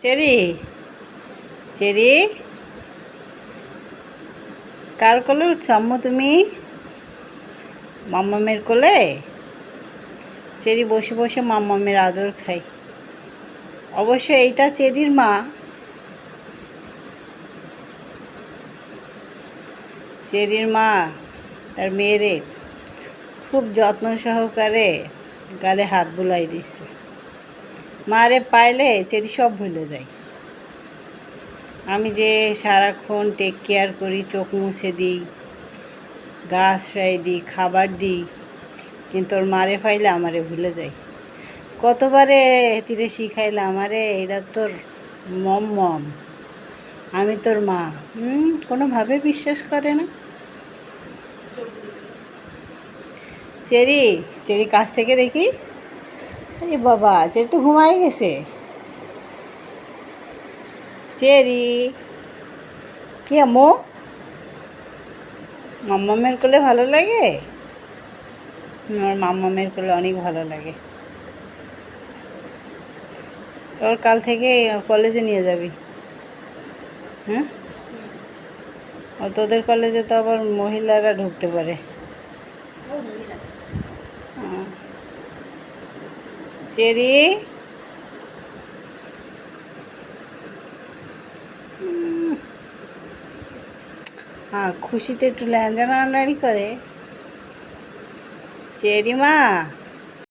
Cherry cherry. কার কোলে উঠছো আম্মু তুমি? মাম্মামের কোলে? চেরি বসে বসে মাম্মামের আদর খাই অবশ্য এইটা চেরির মা। চেরির মা, তার মেয়েরে খুব যত্ন সহকারে গালে হাত বুলাই দিচ্ছে মারে পাইলে চেরি সব ভুলে যায়। আমি যে সারাক্ষণ টেক কেয়ার করি, চোখ মুছে দিই, গা আশ্রয় দিই, খাবার দিই, কিন্তু ওর মারে পাইলে আমারে ভুলে যায়। কতবারে তীরে শিখাইলে আমারে, এটা তোর মম মম। আমি তোর মা। হুম, কোনোভাবে বিশ্বাস করে না। চেরি চেরি কাছ থেকে দেখি। আরে বাবা চেরি তো ঘুমাই গেছে। চেরি কি আম্মু? মাম্মামের কোলে ভালো লাগে? আমার মাম্মামের কোলে অনেক ভালো লাগে। ওর কাল থেকে কলেজে নিয়ে যাবি। হ্যাঁ? ও তোদের কলেজে তো আবার মহিলারা ঢুকতে পারে। हाँ। চেরি। হ্যাঁ খুশিতে একটু ল্যাঞ্জা নাড়ানাড়ি করে। চেরি মা।